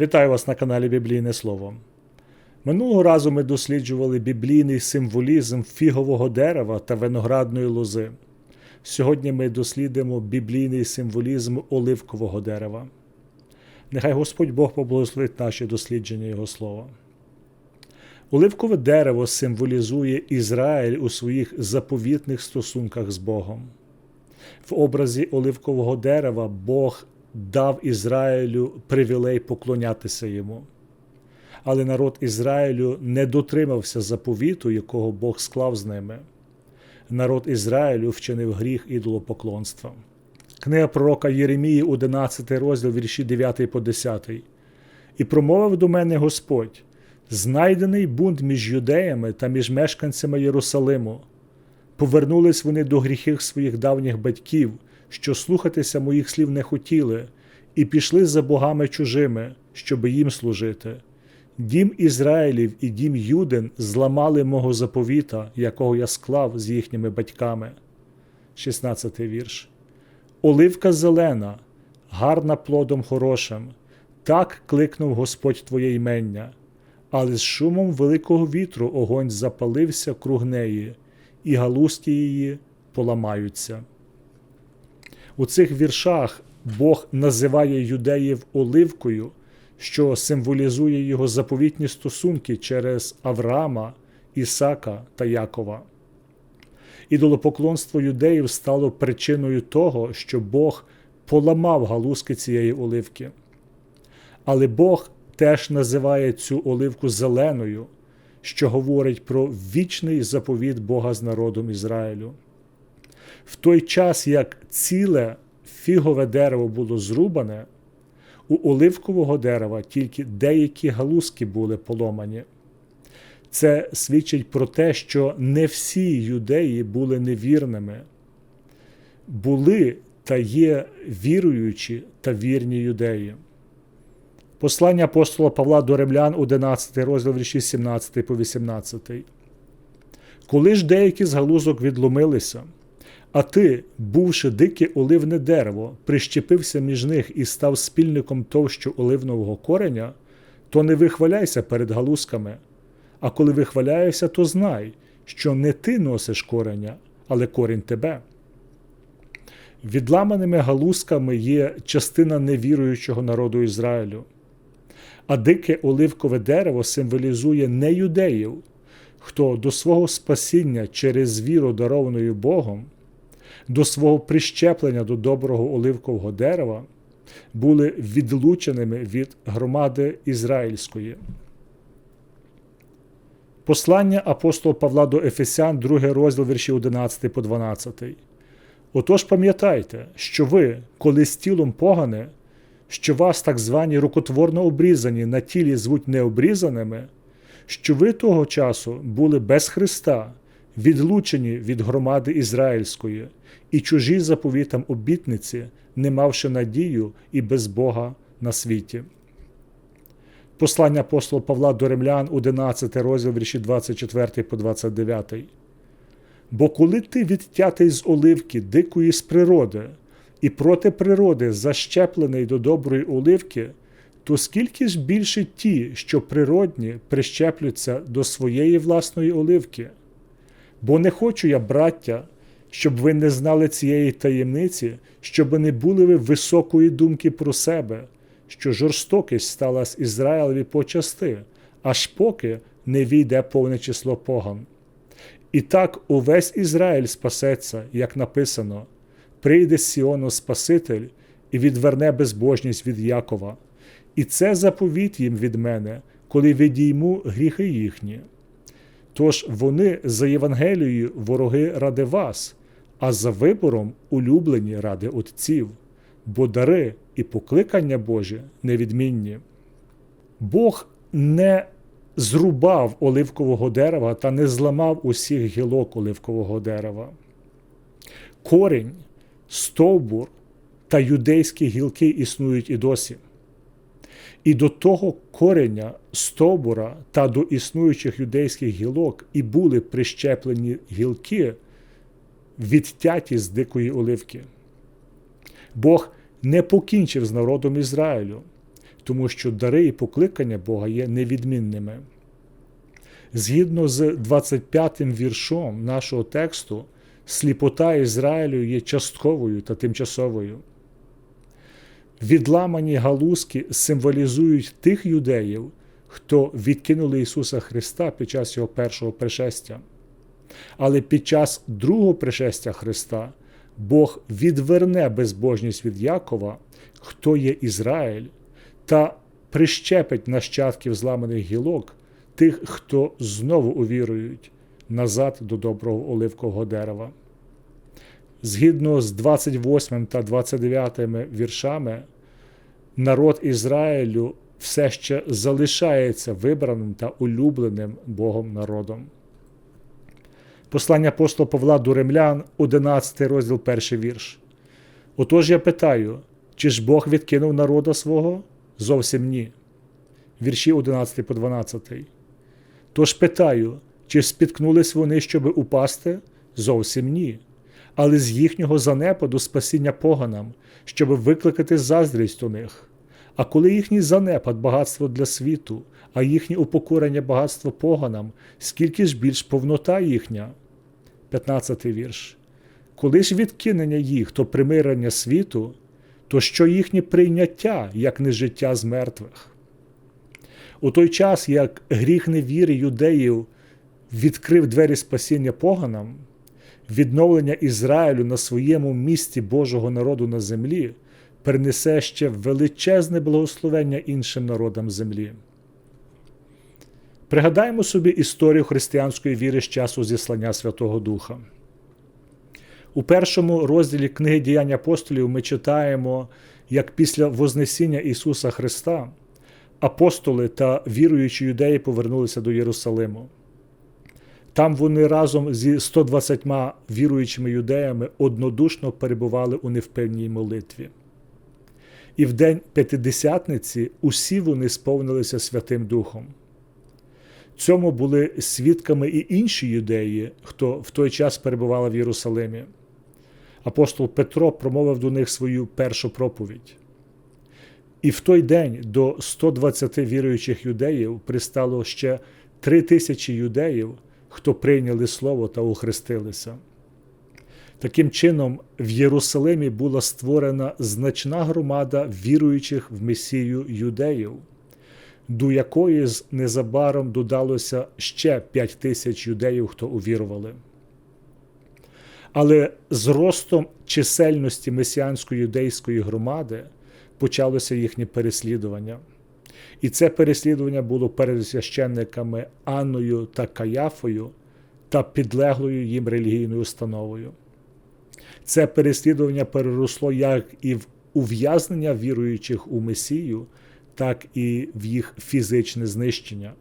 Вітаю вас на каналі Біблійне Слово. Минулого разу ми досліджували біблійний символізм фігового дерева та виноградної лози. Сьогодні ми дослідимо біблійний символізм оливкового дерева. Нехай Господь Бог поблагословить наші дослідження Його слова. Оливкове дерево символізує Ізраїль у своїх заповітних стосунках з Богом. В образі оливкового дерева Бог дав Ізраїлю привілей поклонятися йому. Але народ Ізраїлю не дотримався заповіту, якого Бог склав з ними. Народ Ізраїлю вчинив гріх ідолопоклонства. Книга пророка Єремії, 11 розділ, вірші 9 по 10. І промовив до мене Господь: знайдений бунт між юдеями та між мешканцями Єрусалиму. Повернулись вони до гріхів своїх давніх батьків, що слухатися моїх слів не хотіли, і пішли за богами чужими, щоб їм служити. Дім Ізраїлів і дім Юдин зламали мого заповіта, якого я склав з їхніми батьками. 16 вірш. Оливка зелена, гарна плодом хорошим, так кликнув Господь Твоє імення, але з шумом великого вітру огонь запалився круг неї, і галузки її поламаються. У цих віршах Бог називає юдеїв оливкою, що символізує його заповітні стосунки через Авраама, Ісака та Якова. Ідолопоклонство юдеїв стало причиною того, що Бог поламав галузки цієї оливки. Але Бог теж називає цю оливку зеленою, що говорить про вічний заповіт Бога з народом Ізраїлю. В той час, як ціле фігове дерево було зрубане, у оливкового дерева тільки деякі галузки були поломані. Це свідчить про те, що не всі юдеї були невірними, були та є віруючі та вірні юдеї. Послання апостола Павла до Римлян, 11 розділ вірші 17 по 18. Коли ж деякі з галузок відломилися, а ти, бувши дике оливне дерево, прищепився між них і став спільником товщу оливного кореня, то не вихваляйся перед галузками. А коли вихваляєшся, то знай, що не ти носиш кореня, але корінь тебе. Відламаними галузками є частина невіруючого народу Ізраїлю. А дике оливкове дерево символізує не юдеїв, хто до свого спасіння через віру, дарованою Богом, до свого прищеплення до доброго оливкового дерева, були відлученими від громади ізраїльської. Послання апостола Павла до Ефесян, 2 розділ вірші 11 по 12. Отож пам'ятайте, що ви, коли з тілом погане, що вас так звані рукотворно обрізані на тілі звуть необрізаними, що ви того часу були без Христа, відлучені від громади ізраїльської, і чужі заповітам обітниці, не мавши надію і без Бога на світі. Послання апостола Павла до Римлян, 11 розділ вірші 24 по 29. Бо коли ти відтятий з оливки дикої з природи, і проти природи защеплений до доброї оливки, то скільки ж більше ті, що природні, прищеплються до своєї власної оливки? Бо не хочу я, браття, щоб ви не знали цієї таємниці, щоб не були ви високої думки про себе, що жорстокість стала з Ізраїлеві почасти, аж поки не війде повне число поган. І так увесь Ізраїль спасеться, як написано прийде Сіону Спаситель і відверне безбожність від Якова, і це заповіт їм від мене, коли відійму гріхи їхні. Тож вони за Євангелією вороги ради вас, а за вибором улюблені ради отців, бо дари і покликання Божі невідмінні. Бог не зрубав оливкового дерева та не зламав усіх гілок оливкового дерева. Корінь стовбур та юдейські гілки існують і досі. І до того кореня стовбура та до існуючих юдейських гілок і були прищеплені гілки, відтяті з дикої оливки. Бог не покінчив з народом Ізраїлю, тому що дари і покликання Бога є невідмінними. Згідно з 25 м віршом нашого тексту, сліпота Ізраїлю є частковою та тимчасовою. Відламані галузки символізують тих юдеїв, хто відкинули Ісуса Христа під час Його першого пришестя. Але під час другого пришестя Христа Бог відверне безбожність від Якова, хто є Ізраїль, та прищепить нащадків зламаних гілок тих, хто знову увірують назад до доброго оливкового дерева. Згідно з 28 та 29 віршами, народ Ізраїлю все ще залишається вибраним та улюбленим Богом народом. Послання апостола Павла до римлян, 11 розділ, перший вірш. Отож я питаю, чи ж Бог відкинув народа свого? Зовсім ні. Вірші 11 по 12. Тож питаю, чи спіткнулись вони, щоби упасти? Зовсім ні. Але з їхнього занепаду спасіння поганам, щоб викликати заздрість у них. А коли їхній занепад багатство для світу, а їхнє упокорення багатство поганам, скільки ж більш повнота їхня? 15 вірш. Коли ж відкинення їх, то примирення світу, то що їхнє прийняття, як не життя з мертвих? У той час, як гріх невіри юдеїв відкрив двері спасіння поганам, відновлення Ізраїлю на своєму місці Божого народу на землі принесе ще величезне благословення іншим народам землі. Пригадаємо собі історію християнської віри з часу зіслання Святого Духа. У першому розділі книги діянь апостолів ми читаємо, як після Вознесіння Ісуса Христа апостоли та віруючі юдеї повернулися до Єрусалиму. Там вони разом зі 120 віруючими юдеями однодушно перебували у невпевній молитві. І в день П'ятидесятниці усі вони сповнилися Святим Духом. Цьому були свідками і інші юдеї, хто в той час перебували в Єрусалимі. Апостол Петро промовив до них свою першу проповідь. І в той день до 120 віруючих юдеїв пристало ще три тисячі юдеїв, хто прийняли слово та ухрестилися. Таким чином, в Єрусалимі була створена значна громада віруючих в Месію юдеїв, до якої незабаром додалося ще 5 тисяч юдеїв, хто увірували. Але з ростом чисельності месіанської юдейської громади почалося їхнє переслідування. І це переслідування було перед священниками Анною та Каяфою та підлеглою їм релігійною установою. Це переслідування переросло як і в ув'язнення віруючих у Месію, так і в їх фізичне знищення.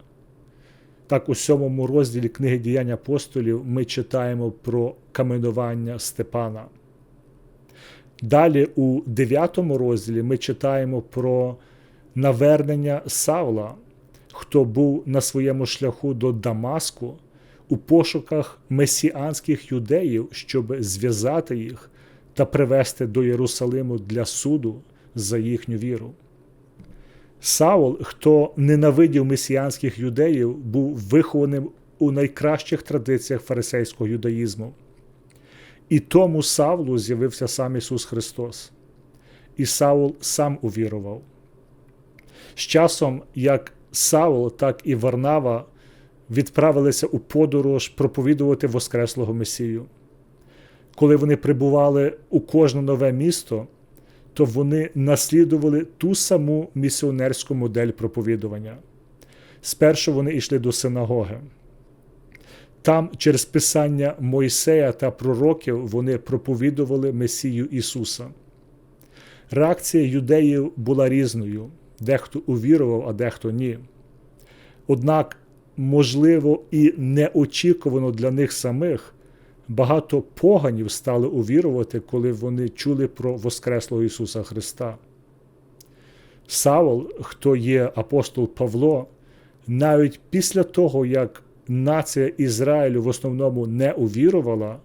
Так, у сьомому розділі книги діянь апостолів ми читаємо про каменування Степана. Далі у 9 розділі ми читаємо про навернення Савла, хто був на своєму шляху до Дамаску у пошуках месіанських юдеїв, щоб зв'язати їх та привести до Єрусалиму для суду за їхню віру. Саул, хто ненавидів месіанських юдеїв, був вихованим у найкращих традиціях фарисейського юдаїзму. І тому Савлу з'явився сам Ісус Христос. І Саул сам увірував. З часом, як Саул, так і Варнава відправилися у подорож проповідувати Воскреслого Месію. Коли вони прибували у кожне нове місто, то вони наслідували ту саму місіонерську модель проповідування. Спершу вони йшли до синагоги. Там, через писання Мойсея та пророків, вони проповідували Месію Ісуса. Реакція юдеїв була різною, дехто увірував, а дехто ні. Однак, можливо, і неочікувано для них самих багато поганів стали увірувати, коли вони чули про Воскреслого Ісуса Христа. Савол, хто є апостол Павло, навіть після того, як нація Ізраїлю в основному не увірувала,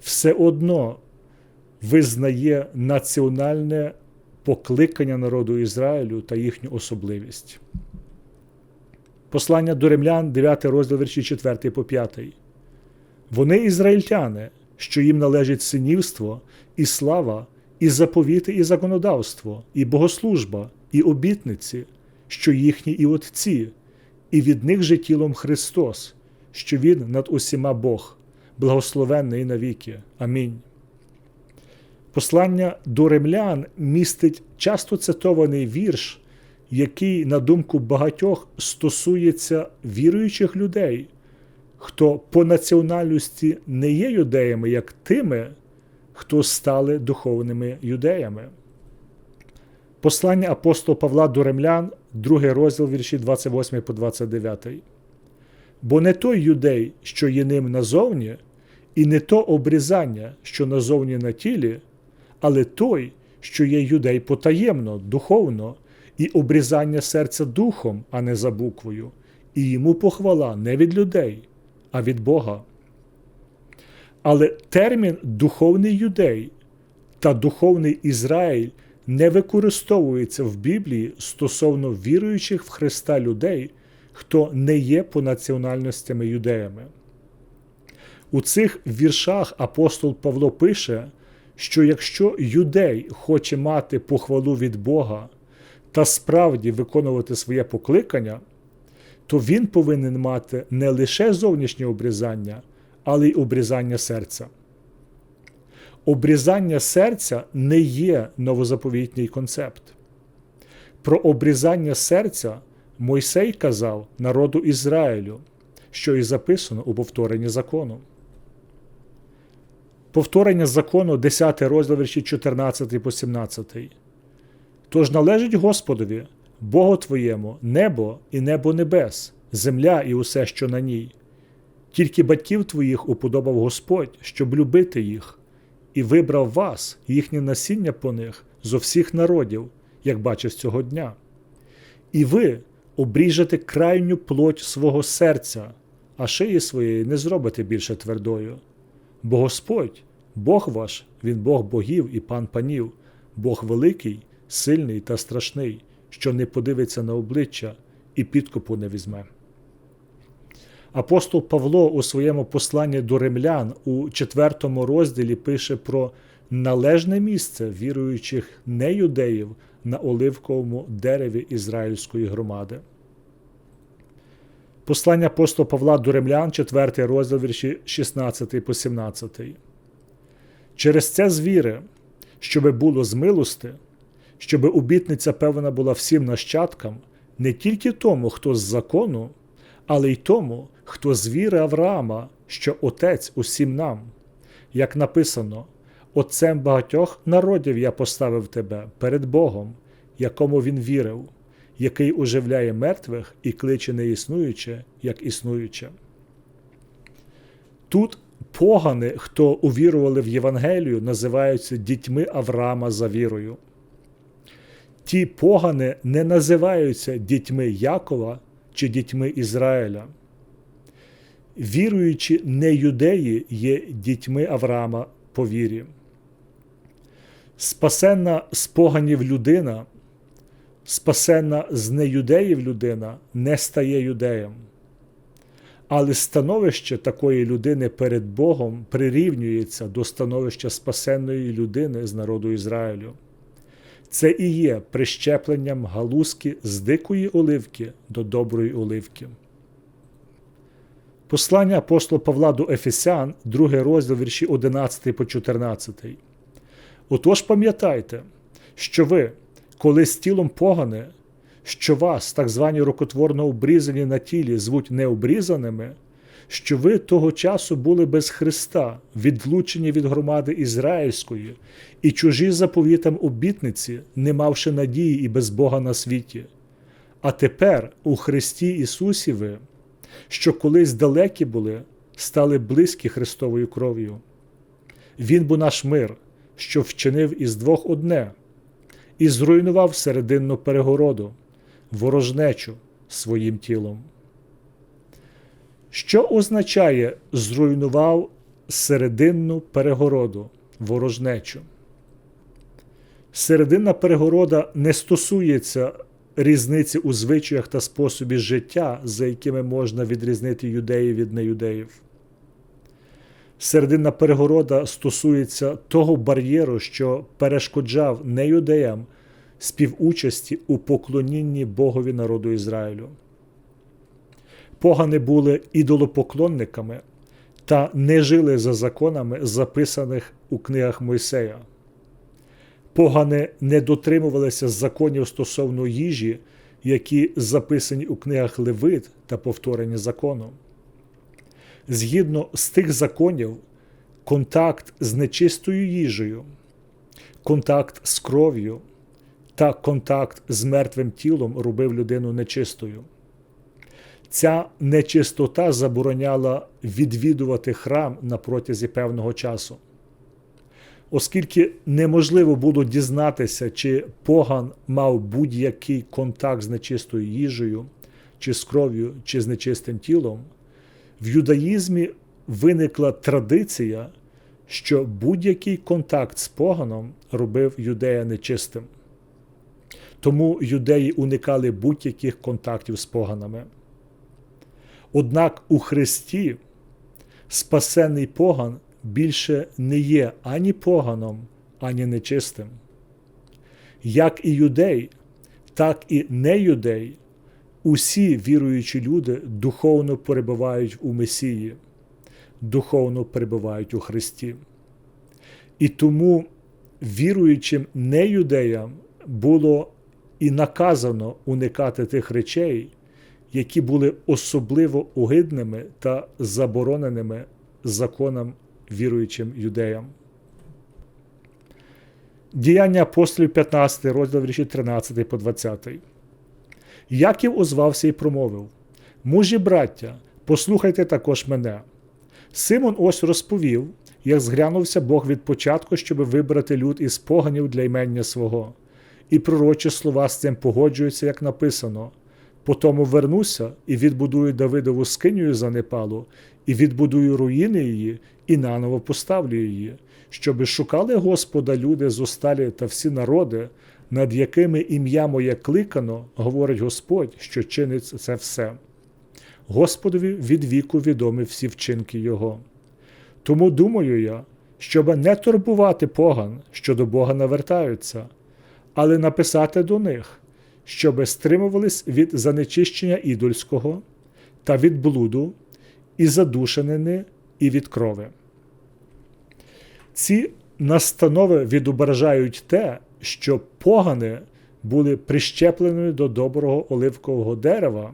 все одно визнає національне покликання народу Ізраїлю та їхню особливість. Послання до римлян, 9 розділ вірші 4 по 5. Вони ізраїльтяни, що їм належить синівство, і слава, і заповіти, і законодавство, і богослужба, і обітниці, що їхні і отці, і від них же тілом Христос, що Він над усіма Бог, благословенний навіки. Амінь. Послання до римлян містить часто цитований вірш, який, на думку багатьох, стосується віруючих людей, хто по національності не є юдеями, як тими, хто стали духовними юдеями. Послання апостола Павла до римлян, 2 розділ вірші 28 по 29. Бо не той юдей, що є ним назовні, і не то обрізання, що назовні на тілі, але той, що є юдей потаємно, духовно, і обрізання серця духом, а не за буквою, і йому похвала не від людей, а від Бога. Але термін духовний юдей та духовний Ізраїль не використовується в Біблії стосовно віруючих в Христа людей, хто не є по національностями юдеями. У цих віршах апостол Павло пише, що якщо юдей хоче мати похвалу від Бога та справді виконувати своє покликання, то він повинен мати не лише зовнішнє обрізання, але й обрізання серця. Обрізання серця не є новозаповітній концепт. Про обрізання серця Мойсей казав народу Ізраїлю, що і записано у повторенні закону. Повторення закону 10 розділ вірші 14 по 17. Тож належить Господові, Богу Твоєму, небо і небо небес, земля і усе, що на ній. Тільки батьків твоїх уподобав Господь, щоб любити їх, і вибрав вас, їхнє насіння по них, зо всіх народів, як бачиш цього дня. І ви обріжете крайню плоть свого серця, а шиї своєї не зробите більше твердою. Бо Господь, Бог ваш, Він Бог богів і пан панів, Бог великий, сильний та страшний, що не подивиться на обличчя і підкупу не візьме. Апостол Павло у своєму посланні до римлян у четвертому розділі пише про належне місце віруючих неюдеїв на оливковому дереві ізраїльської громади. Послання апостола Павла до римлян, 4 розділ вірші 16 по 17. Через це звіри, щоби було з милости, щоби обітниця певна була всім нащадкам, не тільки тому, хто з закону, але й тому, хто з віри Авраама, що Отець усім нам. Як написано, Отцем багатьох народів я поставив тебе перед Богом, якому він вірив, який оживляє мертвих і кличе неіснуюче, як існуюче. Тут погани, хто увірували в Євангелію, називаються дітьми Авраама за вірою. Ті погани не називаються дітьми Якова чи дітьми Ізраїля. Віруючі не юдеї є дітьми Авраама по вірі. Спасенна з поганів людина, спасенна з неюдеїв людина не стає юдеєм. Але становище такої людини перед Богом прирівнюється до становища спасенної людини з народу Ізраїлю. Це і є прищепленням галузки з дикої оливки до доброї оливки. Послання апостола Павла до Ефесян, 2 розділ вірші 11 по 14. Отож пам'ятайте, що ви, коли з тілом погане, що вас, так звані рукотворно обрізані на тілі, звуть необрізаними, що ви того часу були без Христа, відлучені від громади Ізраїльської, і чужі заповітам обітниці, не мавши надії і без Бога на світі. А тепер у Христі Ісусі ви, що колись далекі були, стали близькі Христовою кров'ю. Він бо наш мир, що вчинив із двох одне, і зруйнував серединну перегороду, ворожнечу своїм тілом. Що означає зруйнував серединну перегороду, ворожнечу? Серединна перегорода не стосується різниці у звичаях та способі життя, за якими можна відрізнити юдеїв від неюдеїв. Серединна перегорода стосується того бар'єру, що перешкоджав неюдеям співучасті у поклонінні Богові народу Ізраїлю. Погани були ідолопоклонниками та не жили за законами, записаних у книгах Мойсея. Погани не дотримувалися законів стосовно їжі, які записані у книгах Левит та повторені законом. Згідно з тих законів, контакт з нечистою їжею, контакт з кров'ю та контакт з мертвим тілом робив людину нечистою. Ця нечистота забороняла відвідувати храм на протязі певного часу. Оскільки неможливо було дізнатися, чи поган мав будь-який контакт з нечистою їжею, чи з кров'ю, чи з нечистим тілом, в юдаїзмі виникла традиція, що будь-який контакт з поганом робив юдея нечистим. Тому юдеї уникали будь-яких контактів з поганами. Однак у Христі спасений поган більше не є ані поганом, ані нечистим. Як і юдей, так і неюдей, усі віруючі люди духовно перебувають у Месії, духовно перебувають у Христі. І тому віруючим неюдеям було і наказано уникати тих речей, які були особливо огидними та забороненими законом віруючим юдеям. Діяння апостолів 15, розділ вірші 13 по 20. Яків озвався і промовив: Мужі браття, послухайте також мене. Симон ось розповів, як зглянувся Бог від початку, щоби вибрати люд із поганів для імення свого, і пророчі слова з цим погоджуються, як написано. Потому вернуся і відбудую Давидову скинію занепалу, і відбудую руїни її, і наново поставлю її, щоби шукали Господа люди зосталі та всі народи, над якими ім'я моє кликано, говорить Господь, що чинить це все. Господові від віку відомі всі вчинки Його. Тому думаю я, щоб не турбувати поган, що до Бога навертаються, але написати до них щоби стримувались від занечищення ідольського та від блуду, і задушенини, і від крови. Ці настанови відображають те, що погани були прищеплені до доброго оливкового дерева,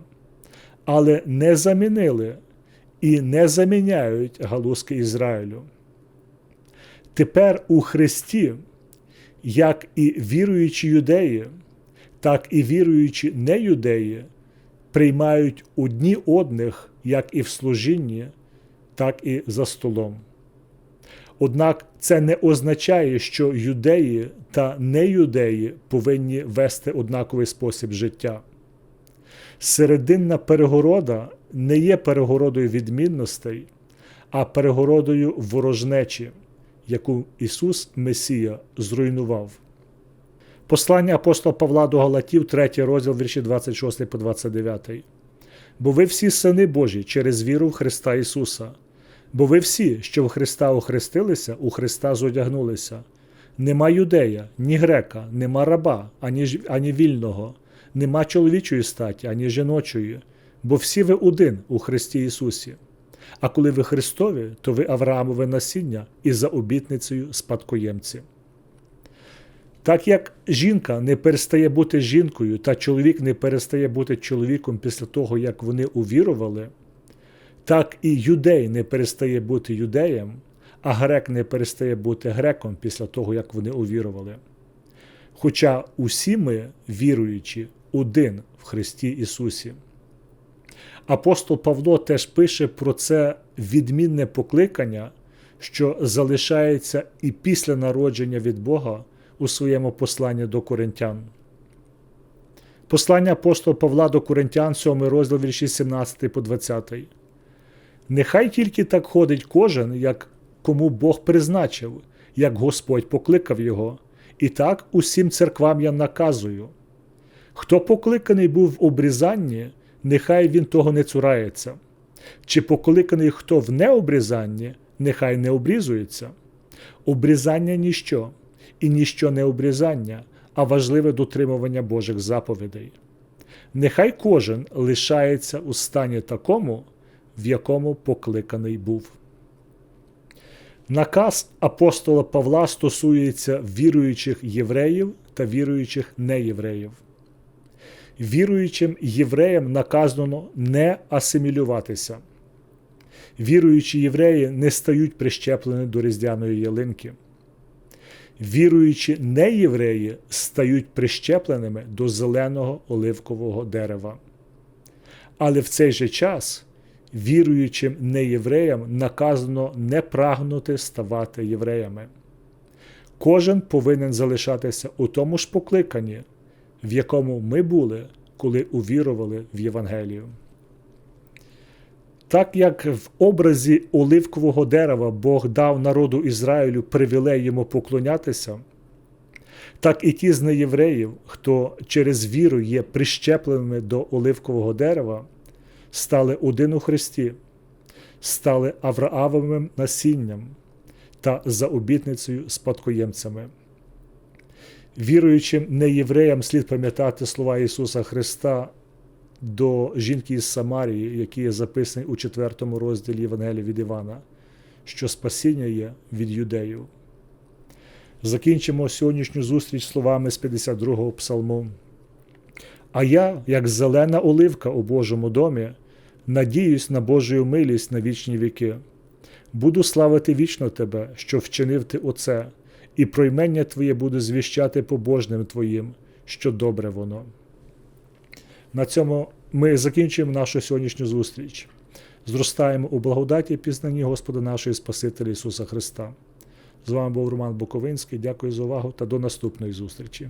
але не замінили і не заміняють галузки Ізраїлю. Тепер у Христі, як і віруючі юдеї, так і віруючі неюдеї приймають одні одних як і в служінні, так і за столом. Однак це не означає, що юдеї та неюдеї повинні вести однаковий спосіб життя. Серединна перегорода не є перегородою відмінностей, а перегородою ворожнечі, яку Ісус Месія зруйнував. Послання апостола Павла до Галатів, 3 розділ вірші 26 по 29. Бо ви всі сини Божі через віру в Христа Ісуса, бо ви всі, що в Христа охрестилися, у Христа зодягнулися. Нема юдея, ні грека, нема раба, ані, ані вільного, нема чоловічої статі, ані жіночої, бо всі ви один у Христі Ісусі. А коли ви Христові, то ви Авраамове насіння і за обітницею спадкоємці. Так як жінка не перестає бути жінкою, та чоловік не перестає бути чоловіком після того, як вони увірували, так і юдей не перестає бути юдеєм, а грек не перестає бути греком після того, як вони увірували. Хоча усі ми, віруючи, один в Христі Ісусі. Апостол Павло теж пише про це відмінне покликання, що залишається і після народження від Бога у своєму посланні до коринтян. Послання апостола Павла до Коринтян, 7 розділ вірші 17 по 20. Нехай тільки так ходить кожен, як кому Бог призначив, як Господь покликав його, І так усім церквам я наказую. Хто покликаний був в обрізанні, нехай він того не цурається. Чи покликаний хто в необрізанні, нехай не обрізується. Обрізання ніщо, і ніщо не обрізання, а важливе дотримування Божих заповідей. Нехай кожен лишається у стані такому, в якому покликаний був. Наказ апостола Павла стосується віруючих євреїв та віруючих неєвреїв. Віруючим євреям наказано не асимілюватися. Віруючі євреї не стають прищеплені до різдвяної ялинки. Віруючі неєвреї стають прищепленими до зеленого оливкового дерева. Але в цей же час віруючим неєвреям наказано не прагнути ставати євреями. Кожен повинен залишатися у тому ж покликанні, в якому ми були, коли увірували в Євангелію. Так як в образі оливкового дерева Бог дав народу Ізраїлю привілей йому поклонятися, так і ті з неєвреїв, хто через віру є прищепленими до оливкового дерева, стали один у Христі, стали Авраамовим насінням та за обітницею спадкоємцями. Віруючим неєвреям слід пам'ятати слова Ісуса Христа до жінки із Самарії, які є записані у 4 розділі Євангелія від Івана, що спасіння є від юдеїв. Закінчимо сьогоднішню зустріч словами з 52-го псалму. А я, як зелена оливка у Божому домі, надіюсь на Божу милість на вічні віки. Буду славити вічно Тебе, що вчинив ти оце, і проймення Твоє буду звіщати побожним Твоїм, що добре воно. На цьому ми закінчуємо нашу сьогоднішню зустріч. Зростаємо у благодаті пізнанні Господа нашого Спасителя Ісуса Христа. З вами був Роман Буковинський. Дякую за увагу та до наступної зустрічі.